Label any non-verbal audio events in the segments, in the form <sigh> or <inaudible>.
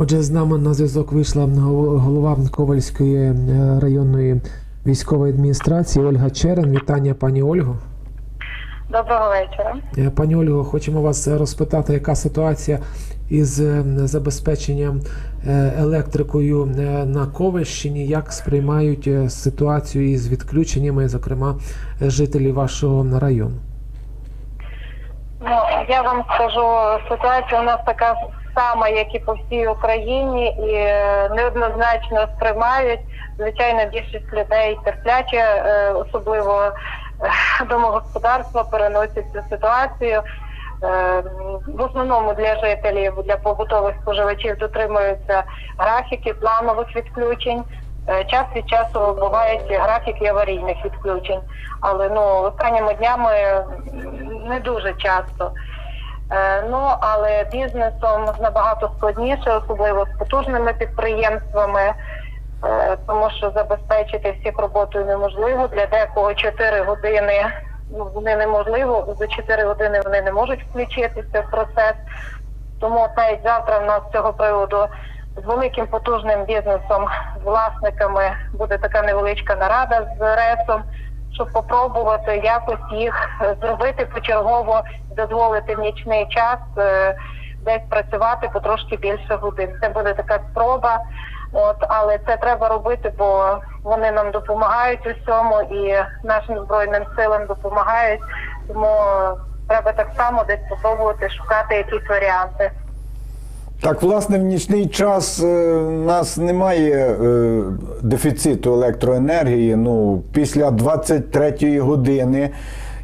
Отже, з нами на зв'язок вийшла голова Ковальської е, районної військової адміністрації Ольга Черен. Вітання, пані Ольго. Доброго вечора. Е, Пані Ольго, хочемо вас розпитати, яка ситуація із е, забезпеченням електрикою на Ковальщині, як сприймають ситуацію із відключеннями, зокрема, е, жителі вашого району? Ну я вам скажу, ситуація у нас така сама, як і по всій Україні, і е, неоднозначно сприймають. Звичайно, більшість людей терпляче, е, особливо е, домогосподарства переносять цю ситуацію. В основному для жителів, для побутових споживачів дотримуються графіки планових відключень. Час від часу бувають графіки аварійних відключень, але ну останніми днями не дуже часто. Е, Ну але бізнесом набагато складніше, особливо з потужними підприємствами, е, тому що забезпечити всіх роботою неможливо. Для декого 4 години ну вони неможливо. За 4 години вони не можуть включитися в процес. Тому навіть завтра в нас з цього приводу з великим потужним бізнесом, з власниками буде така невеличка нарада з РЕСом, щоб попробувати якось їх зробити почергово, дозволити в нічний час е, десь працювати по трошки більше годин. Це буде така спроба. От, але це треба робити, бо вони нам допомагають у всьому і нашим збройним силам допомагають. Тому треба так само десь спробувати шукати якісь варіанти. Так, власне, в нічний час е, у нас немає е, дефіциту електроенергії. Ну, після 23-ї години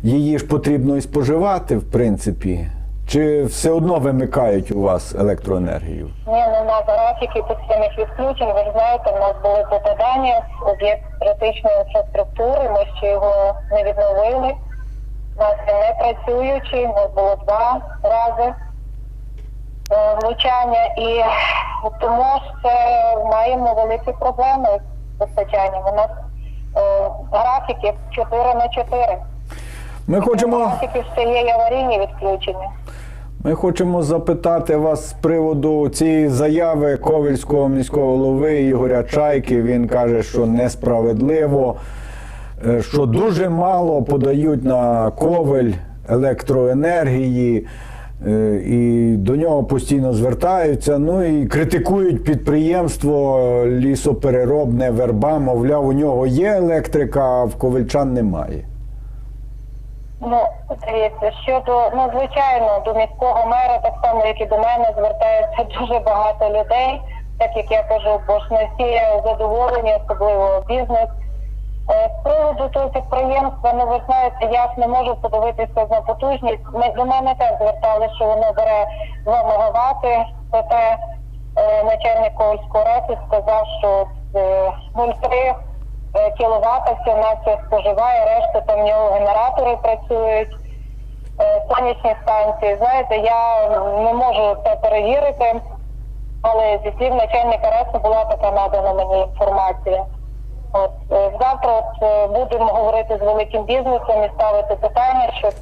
її ж потрібно і споживати, в принципі. Чи все одно вимикають у вас електроенергію? Ні, нема графіки постійних відключень. Ви ж знаєте, в нас були попадання об'єкт критичної інфраструктури. Ми ще його не відновили. У нас не працюючий. У нас було два рази е, влучання, і тому це маємо великі проблеми з постачанням. У нас е, графіки 4 на 4. Ми хочемо. Графіки ще є і аварійні відключення. Ми хочемо запитати вас з приводу цієї заяви Ковельського міського голови Ігоря Чайки. Він каже, що несправедливо, е, що дуже мало подають на Ковель електроенергії. Е, І до нього постійно звертаються. Ну і критикують підприємство лісопереробне верба. Мовляв, у нього є електрика, а в ковельчан немає. Ну, дивіться, щодо ну звичайно до міського мера, так само як і до мене, звертається <laughs> дуже багато людей. Так як я кажу, бо ж не всі задоволені, особливо бізнес. Е, З приводу того підприємства, ну ви знаєте, я не можу подивитися на потужність. Ми до мене теж звертали, що воно бере 2 МВт, проте е, начальник Ковальського РЕСу сказав, що е, 0,3 кіловата всього на це споживає, решта там в нього генератори працюють, е, сонячні станції. Знаєте, я не можу це перевірити, але зі слів начальника РЕСу була така надана мені інформація. От завтра от, е, будемо говорити з великим бізнесом і ставити питання, щоб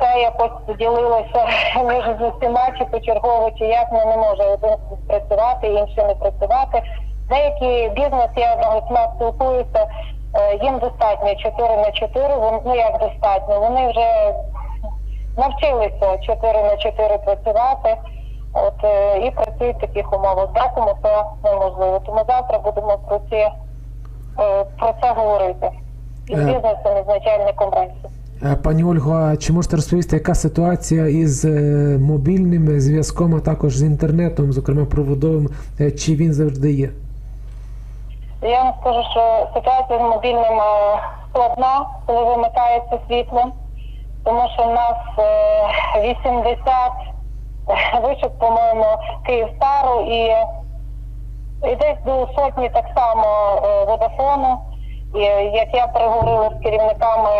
це якось поділилося <laughs> між усіма, чи почергово, чи як ну, не може один працювати, інший не працювати. Деякий бізнес, я одного спілкуюся, е, їм достатньо 4 на 4, вон- ну як достатньо, вони вже навчилися 4 на 4 працювати. От е, і працюють в таких умовах. Декому це неможливо. Тому завтра будемо про ці про це говорити. І з Е. бізнесом, і з начальником рейсу. Е, Пані Ольго, а чи можете розповісти, яка ситуація із е, мобільним зв'язком, а також з інтернетом, зокрема проводовим, е, чи він завжди є? Я вам скажу, що ситуація з мобільним е, складна, коли вимикається світло, тому що в нас е, 80 вишок, по-моєму, Київстару і, і десь до сотні так само е, водофону. І як я переговорила з керівниками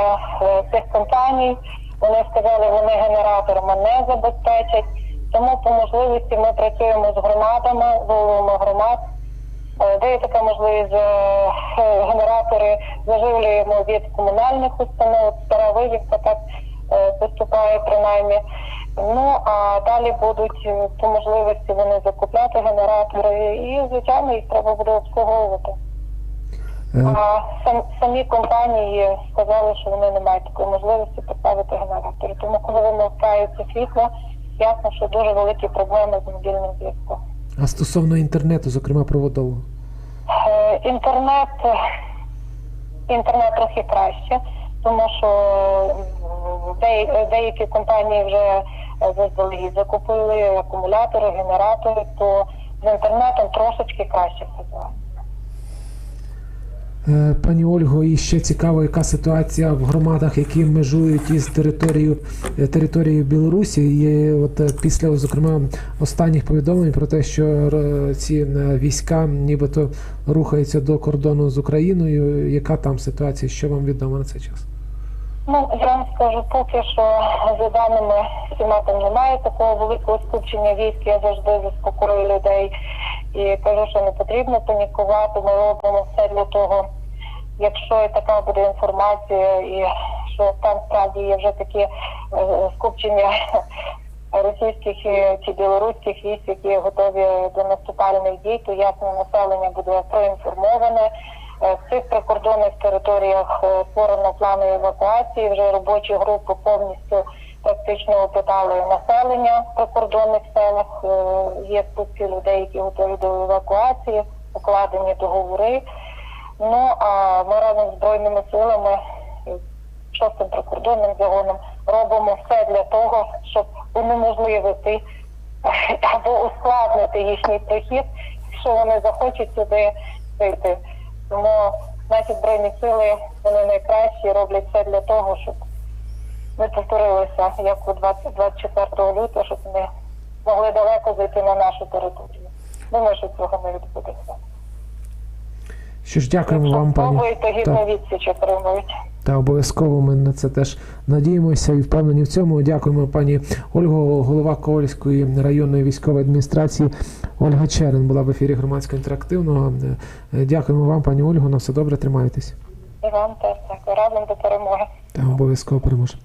е, цих компаній, вони сказали, вони генераторами не забезпечать. Тому по можливості ми працюємо з громадами, головами громад. Е, Де є така можливість е, е, генератори заживлюємо від комунальних установ, стара вивівка так е, поступає принаймні. Ну а далі будуть е, по можливості вони закупляти генератори, і звичайно їх треба буде обслуговувати. Е, А сам, самі компанії сказали, що вони не мають такої можливості поставити генератори. Тому коли вимикається світло, ясно, що дуже великі проблеми з мобільним зв'язком. А стосовно інтернету, зокрема проводового. Е, Інтернет, е, інтернет трохи краще, тому що деякі компанії вже заздалегідь закупили акумулятори, генератори, то з інтернетом трошечки краще ситуація. Е, Пані Ольго, і ще цікаво, яка ситуація в громадах, які межують із територією е, територією Білорусі. І от е, після зокрема останніх повідомлень про те, що ці війська нібито рухаються до кордону з Україною. Яка там ситуація? Що вам відомо на цей час? Ну, я вам скажу, поки що за даними всіма там немає такого великого скупчення військ, я завжди заспокоюю людей і кажу, що не потрібно панікувати, ми робимо все для того. Якщо і така буде інформація, і що там справді є вже такі е, скупчення <laughs> російських чи білоруських військ, які готові до наступальних дій, то ясно населення буде проінформоване. Е, В цих прикордонних територіях е, створено плани евакуації. Вже робочі групи повністю практично опитали населення в прикордонних селах. Е, Є списки людей, які готові до евакуації, укладені договори. Ну а ми разом з збройними силами шостим прикордонним загоном робимо все для того, щоб унеможливити або ускладнити їхній прихід, якщо вони захочуть сюди прийти. Тому наші збройні сили вони найкращі роблять все для того, щоб ми повторилися як у 20 24 лютого, щоб вони могли далеко зайти на нашу територію. Думаю, що цього не відбудеться. Що ж, дякуємо вам, пані. Спробуйте гідно Так. відсіч отримують. Та обов'язково ми на це теж надіємося і впевнені в цьому. Дякуємо пані Ольго, голова Ковальської районної військової адміністрації. Ольга Черен була в ефірі громадського інтерактивного. Е, Дякуємо вам, пані Ольго. На все добре, тримайтесь. І вам теж так. Разом до перемоги. Та обов'язково переможемо.